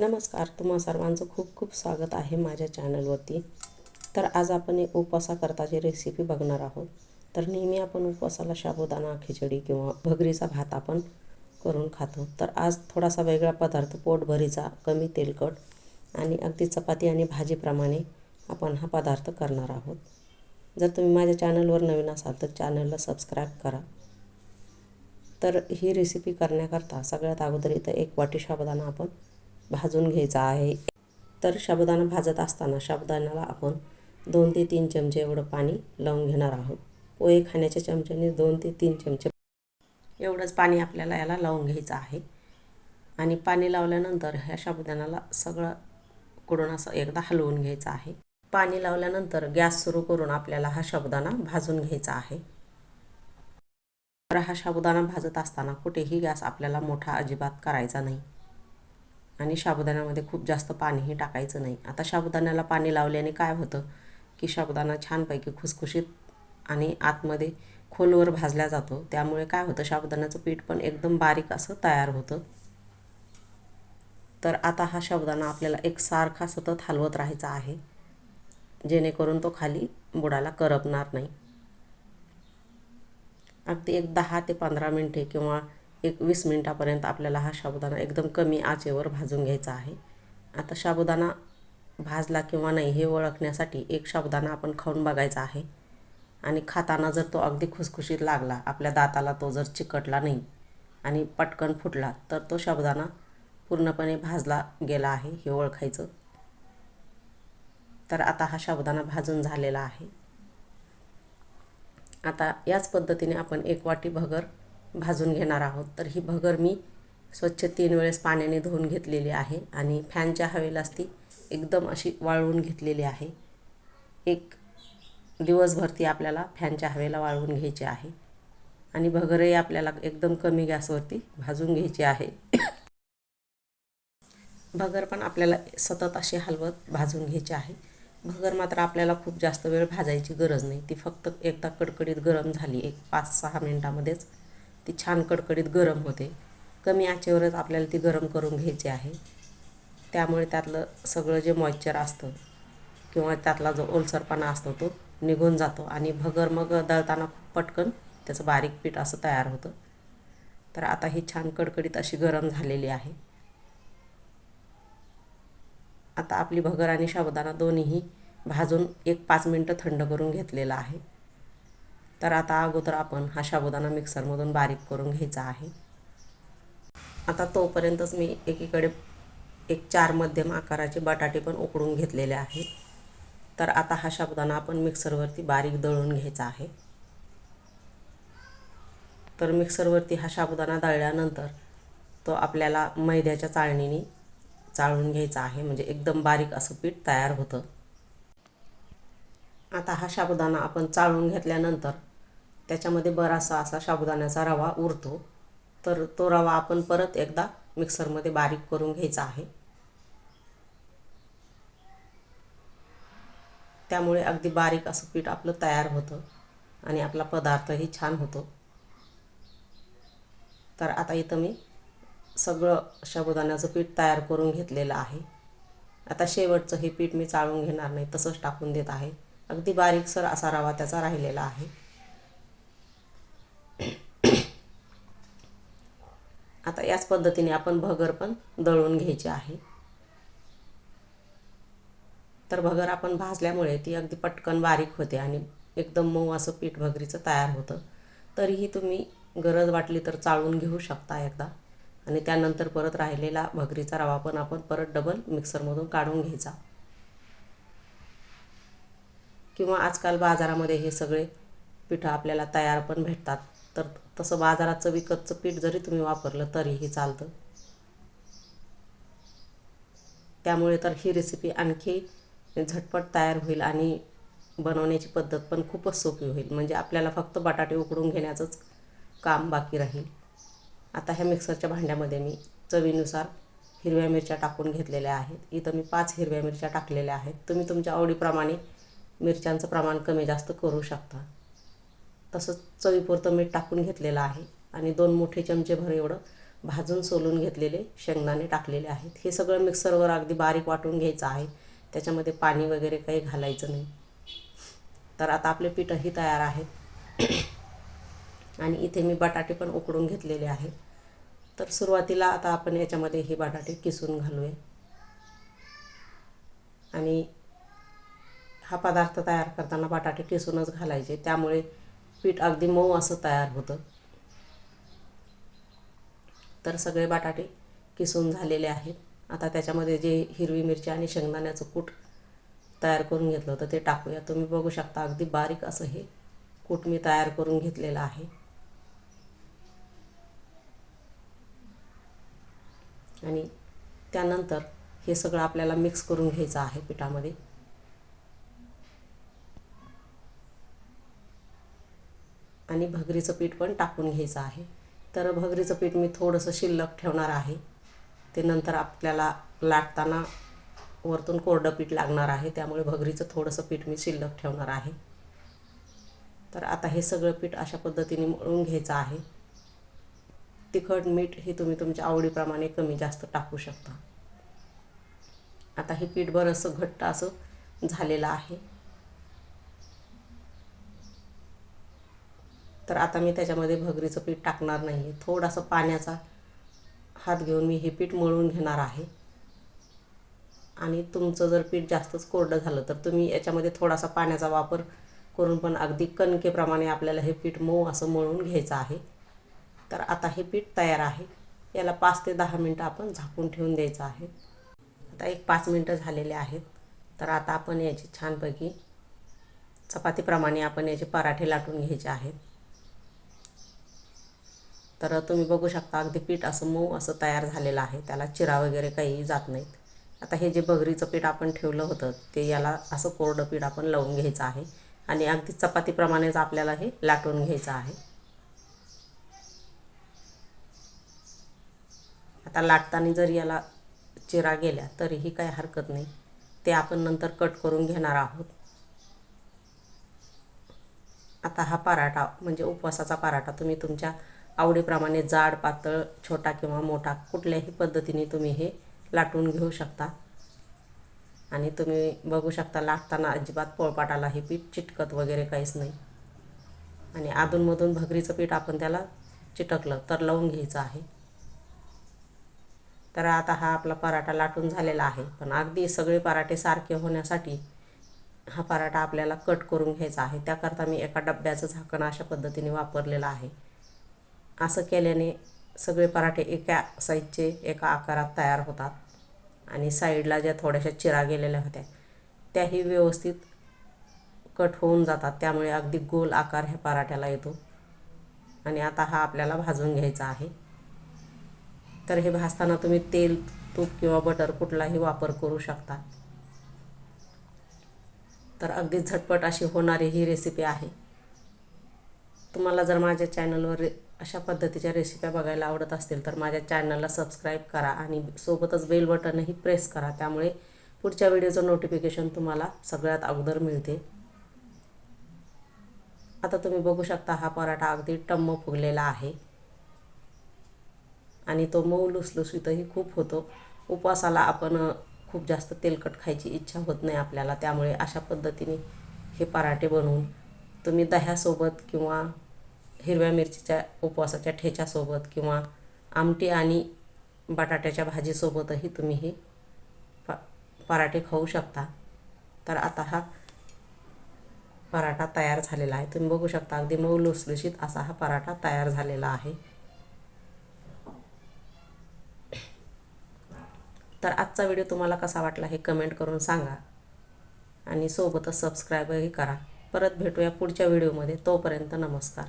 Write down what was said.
नमस्कार तुम्हा सर्वांचं खूप खूप स्वागत आहे माझ्या चॅनलवरती. तर आज आपण एक उपवासाकरताची रेसिपी बघणार आहोत. तर नेहमी आपण उपवासाला साबुदाणा खिचडी किंवा भगरीचा भात आपण करून खातो. तर आज थोडासा वेगळा पदार्थ पोटभरीचा कमी तेलकट आणि अगदी चपाती आणि भाजीप्रमाणे आपण हा पदार्थ करणार आहोत. जर तुम्ही माझ्या चॅनलवर नवीन असाल तर चॅनलला सबस्क्राईब करा. तर ही रेसिपी करण्याकरता सगळ्यात अगोदर इथं एक वाटी शाबुदाना आपण भाजून घ्यायचा आहे. तर साबुदाणा भाजत असताना साबुदाण्याला आपण दोन ते तीन चमचे एवढं पाणी लावून घेणार आहोत. पोहे खाण्याच्या चमच्याने दोन ते तीन चमचे एवढंच पाणी आपल्याला याला लावून घ्यायचं आहे. आणि पाणी लावल्यानंतर ह्या साबुदाण्याला सगळं कुडून असं एकदा हलवून घ्यायचं आहे. पाणी लावल्यानंतर गॅस सुरू करून आपल्याला हा साबुदाणा भाजून घ्यायचा आहे. तर हा साबुदाणा भाजत असताना कुठेही गॅस आपल्याला मोठा अजिबात करायचा नाही. आणि साबुदाण्यामध्ये खूप जास्त पाणीही टाकायचं नाही. आता साबुदाण्याला पाणी लावल्याने काय होतं की साबुदाणा छानपैकी खुसखुशीत आणि आतमध्ये खोलवर भाजला जातो. त्यामुळे काय होतं साबुदाण्याचं पीठ पण एकदम बारीक असं तयार होतं. तर आता हा साबुदाणा आपल्याला एकसारखा सतत हलवत राहायचा आहे. जेणेकरून तो खाली बुडाला करपणार नाही. अगदी एक दहा ते पंधरा मिनटे किंवा एक वीस मिनटापर्यंत आपल्याला हा साबुदाणा एकदम कमी आचेवर भाजून घ्यायचा आहे. आता साबुदाणा भाजला किंवा नाही हे ओळखण्यासाठी एक साबुदाणा आपण खाऊन बघायचा आहे. आणि खाताना जर तो अगदी खुसखुशीत लागला आपल्या दाताला तो जर चिकटला नाही आणि पटकन फुटला तर तो साबुदाणा पूर्णपणे भाजला गेला आहे हे ओळखायचं. तर आता हा साबुदाणा भाजून झालेला आहे. आता याच पद्धतीने आपण एक वाटी भगर भाजून घेणार आहोत. तर ही भगर मी स्वच्छ तीन वेळेस पाण्याने धुवून घेतलेली आहे आणि फॅनच्या हवेलाच ती एकदम अशी वाळवून घेतलेली आहे. एक दिवसभर ती आपल्याला फॅनच्या हवेला वाळवून घ्यायची आहे. आणि भगरही आपल्याला एकदम कमी गॅसवरती भाजून घ्यायची आहे. भगर पण आपल्याला सतत अशी हलवत भाजून घ्यायची आहे. भगर मात्र आपल्याला खूप जास्त वेळ भाजायची गरज नाही. ती फक्त एकदा कडकडीत गरम झाली एक पाच सहा मिनटामध्येच ती छान कडकडीत गरम होते. कमी आचेवरच आपल्याला ती गरम करून घ्यायची आहे. त्यामुळे त्यातलं सगळं जे मॉइश्चर असतं किंवा त्यातला जो ओलसरपणा असतो तो निघून जातो आणि भगर मग दळताना पटकन त्याचं बारीक पीठ असं तयार होतं. तर आता ही छान कडकडीत अशी गरम झालेली आहे. आता आपली भगर आणि साबुदाणा दोन्हीही भाजून एक पाच मिनटं थंड करून घेतलेलं आहे. तर आता अगोदर आपण हा साबुदाणा मिक्सरमधून बारीक करून घ्यायचा आहे. आता तोपर्यंतच मी एकीकडे एक चार मध्यम आकाराचे बटाटे पण उकडून घेतलेले आहेत तर आता हा शाबुदाना आपण मिक्सरवरती बारीक दळून घ्यायचा आहे. तर मिक्सरवरती हा साबुदाणा दळल्यानंतर तो आपल्याला मैद्याच्या चाळणीने चाळून घ्यायचा आहे. म्हणजे एकदम बारीक असं पीठ तयार होतं. आता हा साबुदाणा आपण चाळून घेतल्यानंतर त्याच्यामध्ये बराचसा असा साबुदाण्याचा रवा उरतो. तर तो रवा आपण परत एकदा मिक्सरमध्ये बारीक करून घ्यायचा आहे. त्यामुळे अगदी बारीक असं पीठ आपलं तयार होतं आणि आपला पदार्थही छान होतो. तर आता इथं मी सगळं साबुदाण्याचं पीठ तयार करून घेतलेलं आहे. आता शेवटचं हे पीठ मी चाळून घेणार नाही तसंच टाकून देत आहे. अगदी बारीकसर असा रवा त्याचा राहिलेला आहे. आता याच पद्धतीने आपण भगर पण दळून घ्यायची आहे. तर भगर आपण भाजल्यामुळे ती अगदी पटकन बारीक होते आणि एकदम मऊ असं पीठ भगरीचं तयार होतं. तरीही तुम्ही गरज वाटली तर चाळून घेऊ शकता एकदा. आणि त्यानंतर परत राहिलेला भगरीचा रवा पण आपण परत डबल मिक्सरमधून काढून घ्यायचा. किंवा आजकाल बाजारामध्ये हे सगळे पिठं आपल्याला तयार पण भेटतात. तर तसं बाजाराचं विकतचं पीठ जरी तुम्ही वापरलं तरीही चालतं. त्यामुळे तर ही रेसिपी आणखी झटपट तयार होईल आणि बनवण्याची पद्धत पण खूपच सोपी होईल. म्हणजे आपल्याला फक्त बटाटे उकडून घेण्याचंच काम बाकी राहील. आता ह्या मिक्सरच्या भांड्यामध्ये मी चवीनुसार हिरव्या मिरच्या टाकून घेतलेल्या आहेत. इथं मी पाच हिरव्या मिरच्या टाकलेल्या आहेत. तुम्ही तुमच्या आवडीप्रमाणे मिरच्यांचं प्रमाण कमी जास्त करू शकता. तसंच चवीपुरतं मीठ टाकून घेतलेलं आहे. आणि दोन मोठे चमचे भर एवढं भाजून सोलून घेतलेले शेंगदाणे टाकलेले आहेत. हे सगळं मिक्सरवर अगदी बारीक वाटून घ्यायचं आहे. त्याच्यामध्ये पाणी वगैरे काही घालायचं नाही. तर आता आपले पिठंही तयार आहेत. आणि इथे मी बटाटे पण उकडून घेतलेले आहेत. तर सुरुवातीला आता आपण याच्यामध्ये हे बटाटे किसून घालूया. आणि हा पदार्थ तयार करताना बटाटे किसूनच घालायचे. त्यामुळे पीठ अगदी मऊ असं तयार होतं. तर सगळे बटाटे किसून झालेले आहेत. आता त्याच्यामध्ये जे हिरवी मिरची आणि शेंगदाण्याचं कूट तयार करून घेतलं होतं ते टाकूया. तुम्ही बघू शकता अगदी बारीक असं हे कूट मी तयार करून घेतलेलं आहे. आणि त्यानंतर हे सगळं आपल्याला मिक्स करून घ्यायचं आहे पिठामध्ये. आणि भगरीचं पीठ पण टाकून घ्यायचं आहे. तर भगरीचं पीठ मी थोडंसं शिल्लक ठेवणार आहे. ते नंतर आपल्याला लाटताना वरतून कोरडं पीठ लागणार आहे. त्यामुळे भगरीचं थोडंसं पीठ मी शिल्लक ठेवणार आहे. तर आता हे सगळं पीठ अशा पद्धतीने मळून घ्यायचं आहे. तिखट मीठ हे तुम्ही तुमच्या आवडीप्रमाणे कमी जास्त टाकू शकता. आता हे पीठ बरंचसं घट्ट असं झालेलं आहे. तर आता मी त्याच्यामध्ये भगरीचं पीठ टाकणार नाही आहे थोडासा पाण्याचा हात घेऊन मी हे पीठ मळून घेणार आहे. आणि तुमचं जर पीठ जास्तच कोरडं झालं तर तुम्ही याच्यामध्ये थोडासा पाण्याचा वापर करून पण अगदी कणकेप्रमाणे आपल्याला हे पीठ मऊ असं मळून घ्यायचं आहे. तर आता हे पीठ तयार आहे. याला पाच ते दहा मिनटं आपण झाकून ठेवून द्यायचं आहे. आता एक पाच मिनटं झालेले आहेत. तर आता आपण याची छानपैकी चपातीप्रमाणे आपण याचे पराठे लाटून घ्यायचे आहेत. तर तुम्ही बघू शकता अगदी पीठ असं मऊ असं तयार झालेलं आहे. त्याला चिरा वगैरे काही जात नाहीत. आता हे जे बगरीचं पीठ आपण ठेवलं होतं ते याला असं कोरडं पीठ आपण लावून घ्यायचं आहे. आणि अगदी चपातीप्रमाणेच आपल्याला हे लाटून घ्यायचं आहे. आता लाटताना जर याला चिरा गेल्या तरीही काही हरकत नाही. ते आपण नंतर कट करून घेणार आहोत. आता हा पराठा म्हणजे उपवासाचा पराठा तुम्ही तुमच्या आवडीप्रमाणे जाड पातळ छोटा किंवा मोठा कुठल्याही पद्धतीने तुम्ही हे लाटून घेऊ शकता. आणि तुम्ही बघू शकता लाटताना अजिबात पोळपाटाला हे पीठ चिटकत वगैरे काहीच नाही. आणि अधूनमधून भगरीचं पीठ आपण त्याला चिटकलं तर लावून घ्यायचं आहे. तर आता हा आपला पराठा लाटून झालेला आहे. पण अगदी सगळे पराठे सारखे होण्यासाठी हा पराठा आपल्याला कट करून घ्यायचा आहे. त्याकरता मी एका डब्याचं झाकण अशा पद्धतीने वापरलेलं आहे. असं केल्याने सगळे पराठे एका साईजचे एका आकारात तयार होतात. आणि साईडला ज्या थोड्याशा चिरा गेलेल्या होत्या त्याही व्यवस्थित कट होऊन जातात. त्यामुळे अगदी गोल आकार ह्या पराठ्याला येतो. आणि आता हा आपल्याला भाजून घ्यायचा आहे. तर हे भाजताना तुम्ही तेल तूप किंवा बटर कुठलाही वापर करू शकता. तर अगदी झटपट अशी होणारी ही रेसिपी आहे. तुम्हाला जर माझ्या चॅनलवर रे अशा पद्धतीच्या रेसिप्या बघायला आवडत असतील तर माझ्या चॅनलला सबस्क्राईब करा आणि सोबतच बेल बटनही प्रेस करा. त्यामुळे पुढच्या व्हिडिओचं नोटिफिकेशन तुम्हाला सगळ्यात अगोदर मिळते. आता तुम्ही बघू शकता हा पराठा अगदी टम्म फुगलेला आहे. आणि तो मऊ लुसलुसीतही खूप होतो. उपवासाला आपण खूप जास्त तेलकट खायची इच्छा होत नाही आपल्याला. त्यामुळे अशा पद्धतीने हे पराठे बनवून तुम्ही दह्यासोबत किंवा हिरव्या मिरचीच्या उपवासाच्या ठेच्यासोबत किंवा आमटी आणि बटाट्याच्या भाजीसोबतही तुम्ही हे प पराठे खाऊ शकता. तर आता हा पराठा तयार झालेला आहे. तुम्ही बघू शकता अगदी मऊ लुसलुशीत असा हा पराठा तयार झालेला आहे. तर आजचा व्हिडिओ तुम्हाला कसा वाटला हे कमेंट करून सांगा आणि सोबतच सबस्क्राईबही करा. परत भेटूया पुढच्या व्हिडिओमध्ये. तोपर्यंत नमस्कार.